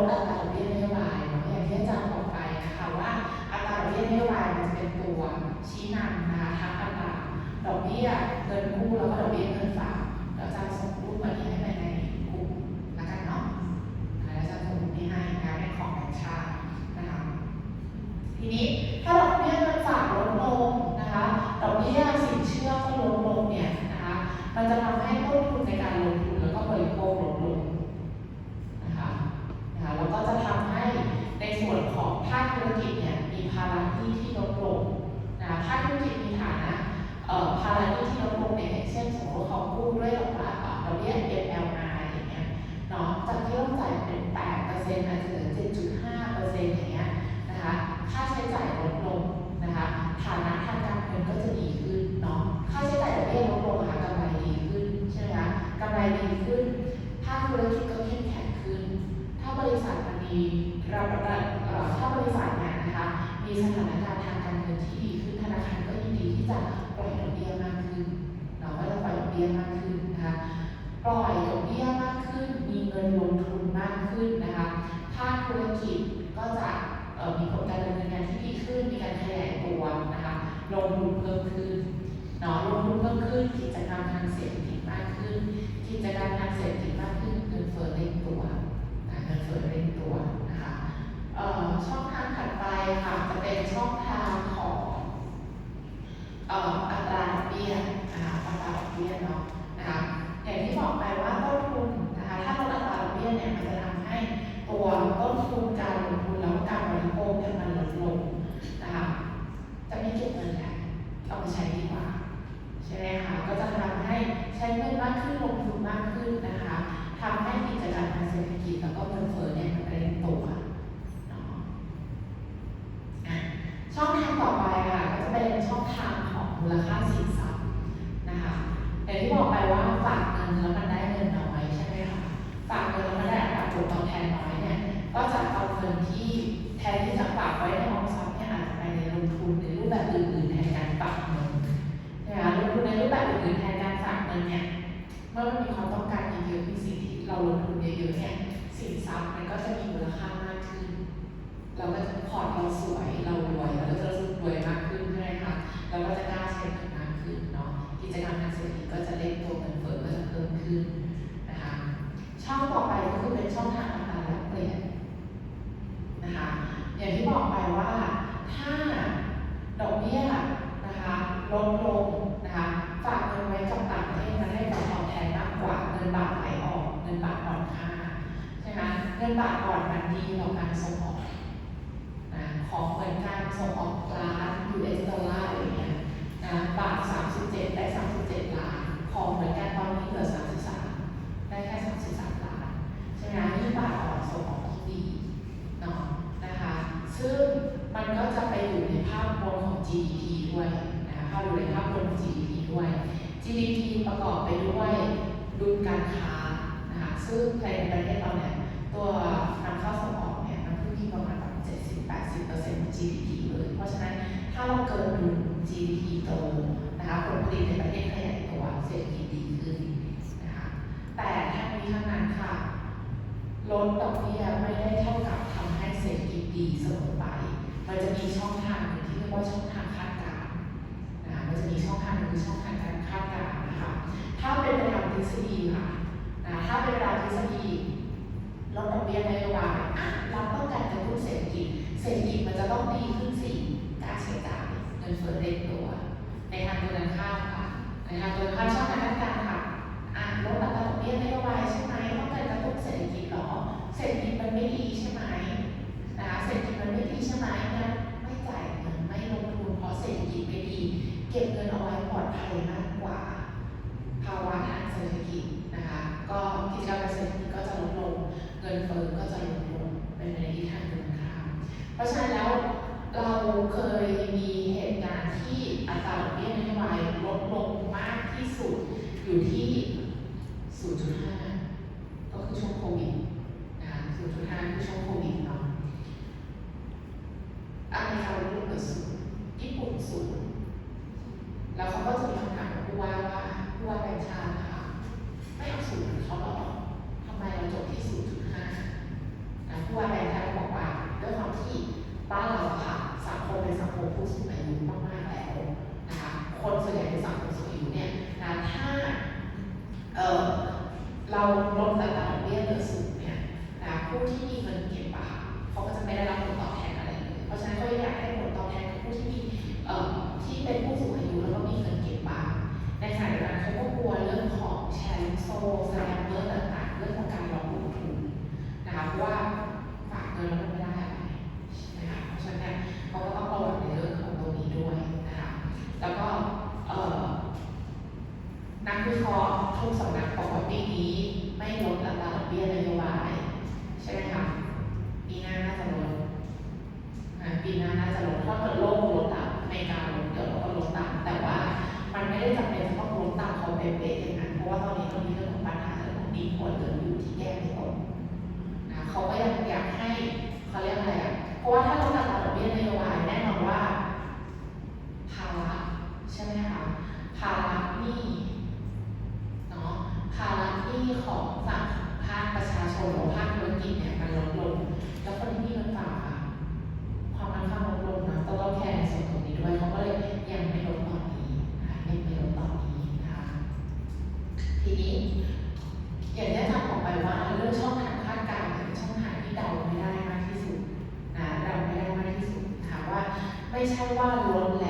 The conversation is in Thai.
ลดอัตราดอกเบี้ยนโยบายเนาะอย่างที่อาจารย์บอกไปนะคะว่าอัตราดอกเบี้ยนโยบายมันจะเป็นตัวชี้นำนะคะทั้งอัตราดอกเบี้ยเงินกู้แล้วก็ดอกเบี้ยเงินฝากเราจะส่งรูปมาที่ให้ไปในกลุ่มละกันเนาะแล้วจะส่งรูปนี้ให้นะคะเป็นของแบงก์ชาตินะคะทีนี้ถ้าดอกเบี้ยเงินฝากลดลงนะคะดอกเบี้ยสินเชื่อก็ลดลงเนี่ยนะคะมันจะทำให้ต้นทุนในการลงทุนแล้วก็บริโภคลดลงนะคะนะคะแล้วก็จะทำให้ในส่วนของภาคธุรกิจเนี่ยมีภาระหนี้ที่ลดลงนะคะภาคธุรกิจมีฐานะเอ่อภาระหนี้ที่ลดลงเนี่ยอย่างเช่นสมมติเขากู้ด้วยดอกเบี้ยดอกเบี้ย MLR อย่างเงี้ยเนาะจากที่ต้องจ่ายเป็น8%อาจจะเหลือ7.5%อย่างเงี้ย นะคะค่าใช้จ่ายลดลงนะคะฐานะทางการเงินก็จะดีขึ้นเนาะค่าใช้จ่ายดอกเบี้ยลดลงค่ะกำไรดีขึ้นใช่ไหมคะกำไรดีขึ้นภาคธุรกิจก็เข้มแข็งขึ้น ถ้าบริษัทมันมีระดับเอ่อ ถ้าบริษัทเนี่ยนะคะมีสถานการณ์ทางการเงินที่ดีขึ้นธนาคารก็ยินดีที่จะปล่อยดอกเบี้ยมากขึ้นเนาะก็จะปล่อยดอกเบี้ยมากขึ้นนะคะปล่อยดอกเบี้ยมากขึ้น มีเงินลงทุนมากขึ้นนะคะภาคธุรกิจก็จะมีผลการดำเนินงานที่ดีขึ้น มีการขยายตัวนะคะลงทุนเพิ่มขึ้นเนาะลงทุนเพิ่มขึ้นกิจกรรมทางเศรษฐกิจมากขึ้น กิจการทางเศรษฐกิจมากขึ้นเงินเฟ้อเร่งตัวเงินเฟ้อเร่งตัวน ช่องทางถัดไปค่ะจะเป็นช่องทาง ตราผลตอบแทนน้อยเนี่ยก็จะเอาเงินที่แทนที่จะฝากไว้ในออมทรัพย์เนี่ยอาจจะไปในลงทุนในรูปแบบอื่นๆแทนการฝากเงินนะคะลงทุนในรูปแบบอื่นๆแทนการฝากเงินเนี่ยเมื่อมันมีความต้องการเยอะๆมีสิ่งที่เราลงทุนเยอะๆเนี่ยสินทรัพย์มันก็จะมีมูลค่ามากขึ้น เราก็จะพอร์ตเราสวยเรารวยเราก็จะรู้สึกรวยมากขึ้นใช่ไหมคะเราก็จะกล้าใช้เงินมากขึ้นเนาะ กิจกรรมทางเศรษฐกิจก็จะเร่งตัวเงินเฟ้อก็จะเพิ่มขึ้นนะคะ ช่องต่อไปก็คือเป็นช่องทางอัตราแลกเปลี่ยนนะคะ อย่างที่บอกไปว่าถ้าดอกเบี้ยนะคะลดลงนะคะฝากเงินไว้กับต่างประเทศมันให้ผลตอบแทนมากกว่าเงินบาทไหลออกเงินบาทอ่อนค่าใช่ไหมเงินบาทอ่อนมันดีต่อการส่งออกนะของเหมือนการส่งออกล้าน US ดอลลาร์อะไรอย่างเงี้ยนะบาท 37 ได้ 37 ล้าน ของเหมือนกันตอนนี้เหลือ 33 ได้แค่ 33 ล้านใช่ไหมนี่บาทอ่อนส่งออกที่ดีเนาะนะคะ ซึ่งมันก็จะไปอยู่ในภาพรวมของ GDP ด้วยนะคะภาพอยู่ในภาพรวมของ GDP ด้วย GDP ประกอบไปด้วยดุลการค้านะคะซึ่งในประเทศเราเนี่ยตัวนำเข้าส่งออกเนี่ยมันเพิ่งมีประมาณแบบ70-80%ของ GDP เลย เพราะฉะนั้นถ้าเราเกินดุล GDP โตนะคะผลผลิตในประเทศขยายตัวเศรษฐกิจดีขึ้นนะคะแต่ทั้งนี้ทั้งนั้นค่ะลดดอกเบี้ยไม่ได้เท่ากับทำให้เศรษฐกิจดีเสมอไป เป็นไปตามทฤษฎีลดดอกเบี้ยนโยบายอะเราต้องการกระตุ้นเศรษฐกิจ เศรษฐกิจมันจะต้องดีขึ้นสิการใช้จ่ายเงินเฟ้อเร่งตัว ในทางตรงกันข้ามค่ะในทางตรงกันข้ามช่องทางการคาดการค่ะอะลดอัตราดอกเบี้ยนโยบายใช่ไหมต้องการกระตุ้นเศรษฐกิจเหรอ เศรษฐกิจมันไม่ดีใช่ไหมนะคะเศรษฐกิจมันไม่ดีใช่ไหมงั้นไม่จ่ายเงินไม่ลงทุนเพราะเศรษฐกิจไม่ดี เก็บเงินเอาไว้ปลอดภัยมากกว่า ภาวะทางเศรษฐกิจ เพร วิเคราะห์ทุกสำนักของว่าปีนี้ไม่ลดอัตราดอกเบี้ยนโยบาย ใช่ไหมคะปีหน้าน่าจะลดปีหน้าน่าจะลดถ้าเกิดโลกลด ไม่ใช่ว่าล้นแล้ว